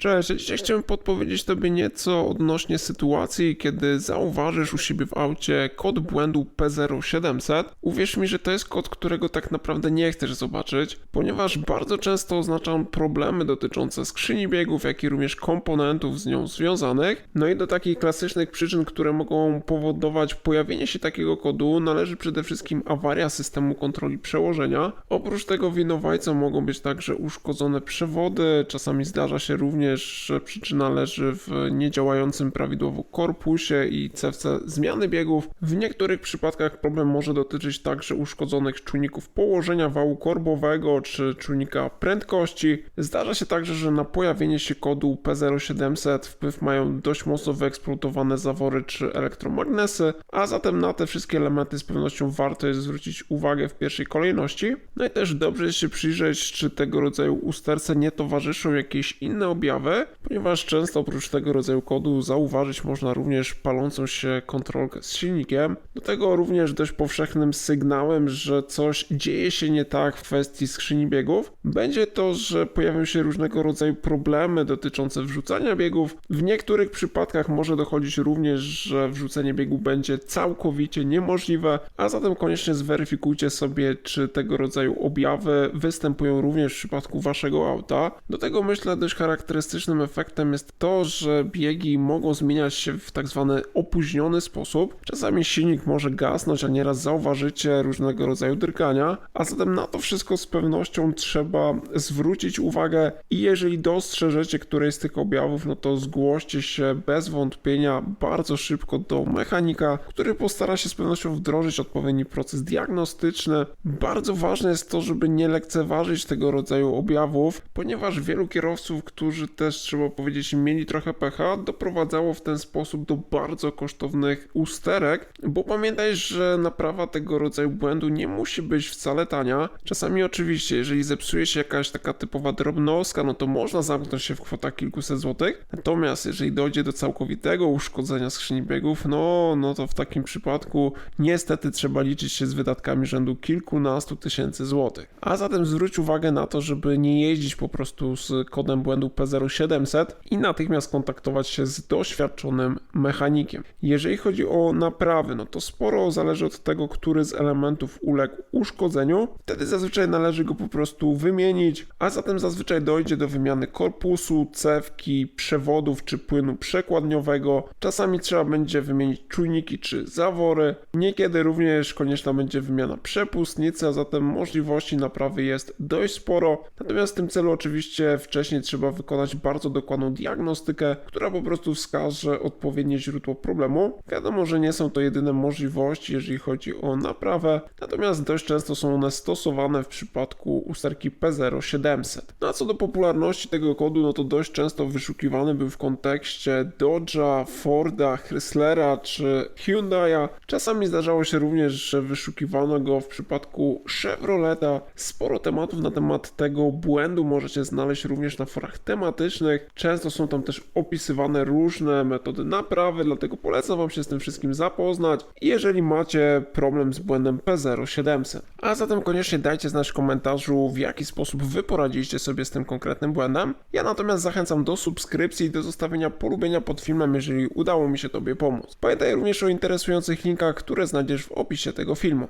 Cześć, dzisiaj chciałem podpowiedzieć Tobie nieco odnośnie sytuacji, kiedy zauważysz u siebie w aucie kod błędu P0700. Uwierz mi, że to jest kod, którego tak naprawdę nie chcesz zobaczyć, ponieważ bardzo często oznacza on problemy dotyczące skrzyni biegów, jak i również komponentów z nią związanych. No i do takich klasycznych przyczyn, które mogą powodować pojawienie się takiego kodu, należy przede wszystkim awaria systemu kontroli przełożenia. Oprócz tego winowajcą mogą być także uszkodzone przewody, czasami zdarza się również, że przyczyna leży w niedziałającym prawidłowo korpusie i cewce zmiany biegów. W niektórych przypadkach problem może dotyczyć także uszkodzonych czujników położenia wału korbowego czy czujnika prędkości. Zdarza się także, że na pojawienie się kodu P0700 wpływ mają dość mocno wyeksploatowane zawory czy elektromagnesy, a zatem na te wszystkie elementy z pewnością warto jest zwrócić uwagę w pierwszej kolejności. No i też dobrze jest się przyjrzeć, czy tego rodzaju usterce nie towarzyszą jakieś inne objawy, ponieważ często oprócz tego rodzaju kodu zauważyć można również palącą się kontrolkę z silnikiem. Do tego również dość powszechnym sygnałem, że coś dzieje się nie tak w kwestii skrzyni biegów, będzie to, że pojawią się różnego rodzaju problemy dotyczące wrzucania biegów. W niektórych przypadkach może dochodzić również, że wrzucenie biegu będzie całkowicie niemożliwe, a zatem koniecznie zweryfikujcie sobie, czy tego rodzaju objawy występują również w przypadku waszego auta. Do tego myślę dość charakterystycznym efektem jest to, że biegi mogą zmieniać się w tak zwany opóźniony sposób. Czasami silnik może gasnąć, a nieraz zauważycie różnego rodzaju drgania, a zatem na to wszystko z pewnością trzeba zwrócić uwagę i jeżeli dostrzeżecie któreś z tych objawów, no to zgłoście się bez wątpienia bardzo szybko do mechanika, który postara się z pewnością wdrożyć odpowiedni proces diagnostyczny. Bardzo ważne jest to, żeby nie lekceważyć tego rodzaju objawów, ponieważ wielu kierowców, którzy też trzeba powiedzieć mieli trochę pecha, doprowadzało w ten sposób do bardzo kosztownych usterek, bo pamiętaj, że naprawa tego rodzaju błędu nie musi być wcale tania. Czasami oczywiście, jeżeli zepsuje się jakaś taka typowa drobnostka, no to można zamknąć się w kwotach kilkuset złotych. Natomiast jeżeli dojdzie do całkowitego uszkodzenia skrzyni biegów, no, no to w takim przypadku niestety trzeba liczyć się z wydatkami rzędu kilkunastu tysięcy złotych. A zatem zwróć uwagę na to, żeby nie jeździć po prostu z kodem błędu P0700 i natychmiast kontaktować się z doświadczonym mechanikiem. Jeżeli chodzi o naprawy, no to sporo zależy od tego, który z elementów uległ uszkodzeniu. Wtedy zazwyczaj należy go po prostu wymienić, a zatem zazwyczaj dojdzie do wymiany korpusu, cewki, przewodów czy płynu przekładniowego. Czasami trzeba będzie wymienić czujniki czy zawory. Niekiedy również konieczna będzie wymiana przepustnicy, a zatem możliwości naprawy jest dość sporo. Natomiast w tym celu oczywiście wcześniej trzeba wykonać bardzo dokładną diagnostykę, która po prostu wskaże odpowiednie źródło problemu. Wiadomo, że nie są to jedyne możliwości, jeżeli chodzi o naprawę, natomiast dość często są one stosowane w przypadku usterki P0700. No a co do popularności tego kodu, no to dość często wyszukiwany był w kontekście Dodge'a, Forda, Chryslera czy Hyundai'a. Czasami zdarzało się również, że wyszukiwano go w przypadku Chevroleta. Sporo tematów na temat tego błędu możecie znaleźć również na forach tematycznych. Często są tam też opisywane różne metody naprawy, dlatego polecam Wam się z tym wszystkim zapoznać. Jeżeli macie problem z błędem P0700, a zatem koniecznie dajcie znać w komentarzu, w jaki sposób Wy poradziliście sobie z tym konkretnym błędem. Ja natomiast zachęcam do subskrypcji i do zostawienia polubienia pod filmem, jeżeli udało mi się Tobie pomóc. Pamiętaj również o interesujących linkach, które znajdziesz w opisie tego filmu.